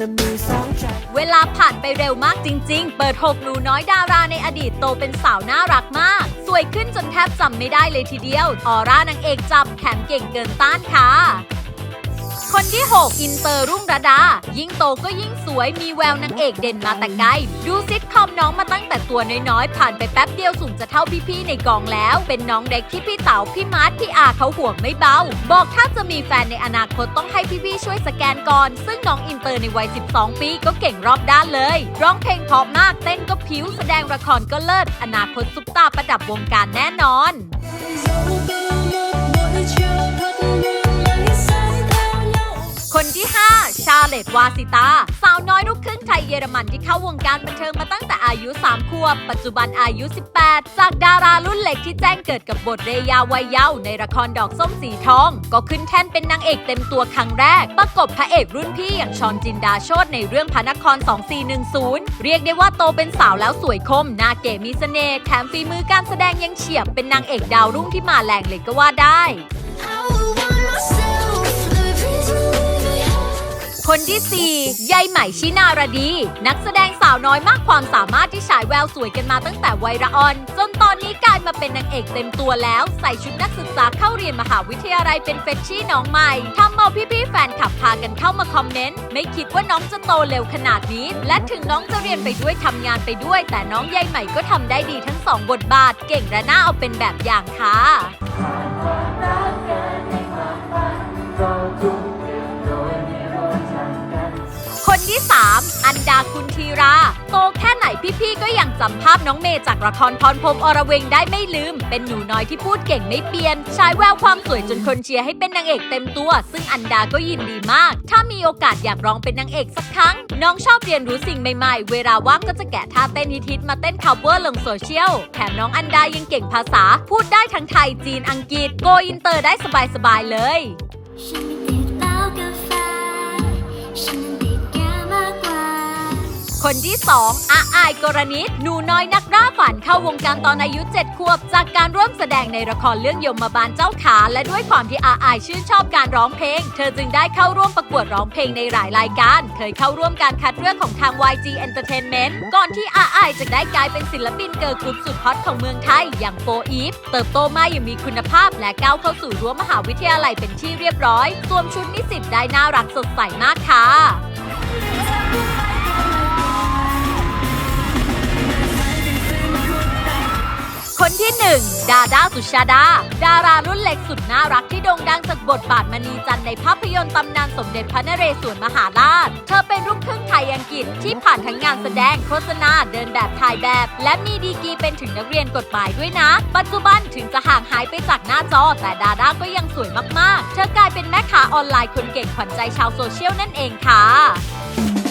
น่ะมีสองใจ เวลาผ่านไปเร็วมากจริง ๆ เปิดหกหนูน้อยดาราในอดีตโตเป็นสาวน่ารักมาก สวยขึ้นจนแทบจำไม่ได้เลยทีเดียว ออร่านางเอกจับแถมเก่งเกินต้านค่ะ คนที่ 6 อินเตอร์รุ่งระดา ยิ่งโตก็ยิ่งสวยมีแววนางเอกเด่นมาแต่ไกล ดูซิทคอมน้องมาตั้งแต่ตัวน้อยๆ ผ่านไปแป๊บเดียวสูงจะเท่าพี่ๆในกองแล้ว เป็นน้องเด็กที่พี่เต๋าพี่มาร์ทพี่อาเขาห่วงไม่เบา บอกถ้าจะมีแฟนในอนาคตต้องให้พี่ๆช่วยสแกนก่อน ซึ่งน้องอินเตอร์ในวัย 12 ปีก็เก่งรอบด้านเลย ร้องเพลงเพราะมากเต้นก็ผิวแสดงละครก็เลิศอนาคตซุปตาประดับวงการแน่นอนคน เลตวาสิตา สาวน้อยลูกครึ่งไทยเยอรมันที่เข้าวงการบันเทิงมาตั้งแต่อายุ 3 ขวบ ปัจจุบันอายุ 18 จากดารารุ่นเล็กที่แจ้งเกิดกับบทเรยาวัยเยาว์ในละครดอกส้มสีทอง ก็ขึ้นแท่นเป็นนางเอกเต็มตัวครั้งแรก ประกบพระเอกรุ่นพี่อย่างชอนจินดาโชตในเรื่องพระนคร 2410 เรียกได้ว่าโตเป็นสาวแล้วสวยคมหน้าเก๋มีเสน่ห์แถมฝีมือการแสดงยังเฉียบเป็นนางเอกดาวรุ่งที่มาแรงเลยก็ว่าได้ คนที่ 4 ยายใหม่ชินารดี นักแสดงสาวน้อยมากความสามารถที่ฉายแววสวยกันมาตั้งแต่วัยระออน จนตอนนี้กลายมาเป็นนางเอกเต็มตัวแล้ว ใส่ชุดนักศึกษาเข้าเรียนมหาวิทยาลัยเป็นเฟชชี่น้องใหม่ทำเอาพี่ๆแฟนคลับพากันเข้ามาคอมเมนต์ ไม่คิดว่าน้องจะโตเร็วขนาดนี้ และถึงน้องจะเรียนไปด้วยทำงานไปด้วย แต่น้องยายใหม่ก็ทำได้ดีทั้งสองบทบาท เก่งและน่าเอาเป็นแบบอย่างค่ะ 3 อันดาคุณทีรา โตแค่ไหนพี่ๆก็ยังจำภาพน้องเมย์จากละครพรพรมอรเวงได้ไม่ลืม เป็นหนูน้อยที่พูดเก่งไม่เปลี่ยนฉายแววความสวยจนคนเชียร์ให้เป็นนางเอกเต็มตัว ซึ่งอันดาก็ยินดีมาก ถ้ามีโอกาสอยากร้องเป็นนางเอกสักครั้ง น้องชอบเรียนรู้สิ่งใหม่ๆ เวลาว่างก็จะแกะท่าเต้นฮิตๆมาเต้น cover ลงโซเชียลแถมน้องอันดายังเก่งภาษา พูดได้ทั้งไทยจีนอังกฤษโกอินเตอร์ได้สบายๆเลย ฉันไม่ติดเหล้ากาแฟฉัน คนที่ 2อาอายกรณิตหนูน้อยนักร่าฝันเข้าวงการตอนอายุ 7 ขวบ จากการร่วมแสดงในละครเรื่องยมบาลเจ้าขา และด้วยความที่อาอายชื่นชอบการร้องเพลง เธอจึงได้เข้าร่วมประกวดร้องเพลงในหลายรายการ เคยเข้าร่วมการคัดเลือกของทาง YG Entertainment ก่อนที่อาอายจะได้กลายเป็นศิลปินเกิร์ลกรุ๊ปสุดฮอตของเมืองไทย อย่างโฟอีฟเติบโตมาอย่างมีคุณภาพ และก้าวเข้าสู่รั้วมหาวิทยาลัยเป็นที่เรียบร้อยสวมชุดนิสิตได้น่ารักสดใสมากค่ะ คนที่ 1 ดาดาสุชาดา ดารารุ่นเล็กสุดน่ารักที่โด่งดังจากบทบาทมณีจันในภาพยนตร์ตำนานสมเด็จพระนเรศวรมหาราช เธอเป็นลูกครึ่งไทยอังกฤษที่ผ่านทั้งงานแสดงโฆษณาเดินแบบถ่ายแบบ และมีดีกรีเป็นถึงนักเรียนกฎหมายด้วยนะ ปัจจุบันถึงจะห่างหายไปจากหน้าจอ แต่ดาดาก็ยังสวยมากๆ เธอกลายเป็นแม่ค้าออนไลน์คนเก่งขวัญใจชาวโซเชียลนั่นเองค่ะ